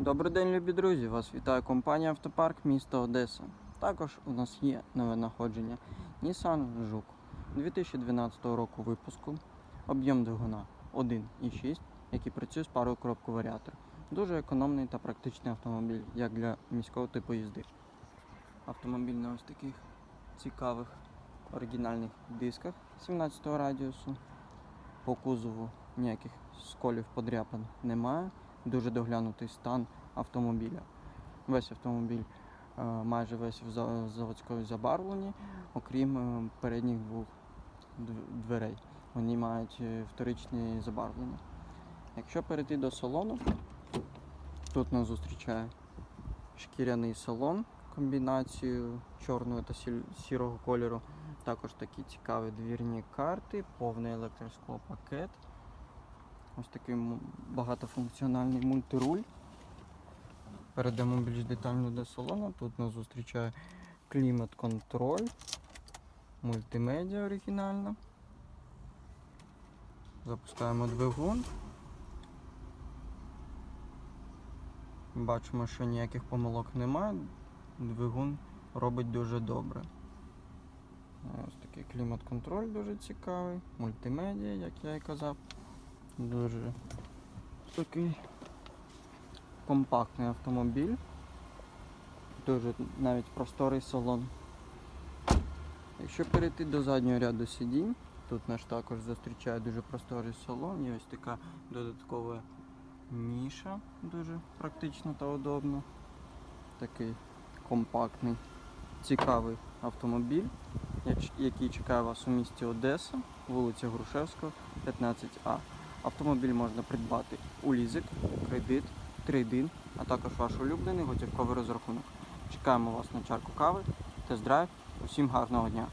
Добрий день, любі друзі! Вас вітає компанія Автопарк місто Одеса. Також у нас є нове находження Nissan Жук 2012 року випуску, об'єм двигуна 1,6, який працює з парою коробку варіатор. Дуже економний та практичний автомобіль, як для міського типу їзди. Автомобіль на ось таких цікавих оригінальних дисках 17 радіусу. По кузову ніяких сколів подряпин немає. Дуже доглянутий стан автомобіля. Весь автомобіль е, майже весь в за- заводському забарвленні, окрім е, передніх двох дверей. Вони мають е, вторичні забарвлення. Якщо перейти до салону, тут нас зустрічає шкіряний салон, комбінацію чорного та сірого кольору. Також такі цікаві двірні карти, повний електросклопакет. Ось такий багатофункціональний мультируль. Перейдемо більш детально до салону. Тут нас зустрічає клімат-контроль, мультимедіа оригінальна. Запускаємо двигун. Бачимо, що ніяких помилок немає. Двигун робить дуже добре. Ось такий клімат-контроль дуже цікавий, мультимедіа, як я і казав. Дуже такий компактний автомобіль. Дуже навіть просторий салон. Якщо перейти до заднього ряду сидінь, тут нас також зустрічає дуже просторий салон і ось така додаткова ніша, дуже практично та удобно. Такий компактний, цікавий автомобіль, який чекає вас у місті Одеса, вулиця Грушевського, 15А. Автомобіль можна придбати у лізик, кредит, трейдин, а також ваш улюблений готівковий розрахунок. Чекаємо вас на чарку кави, тест-драйв. Усім гарного дня!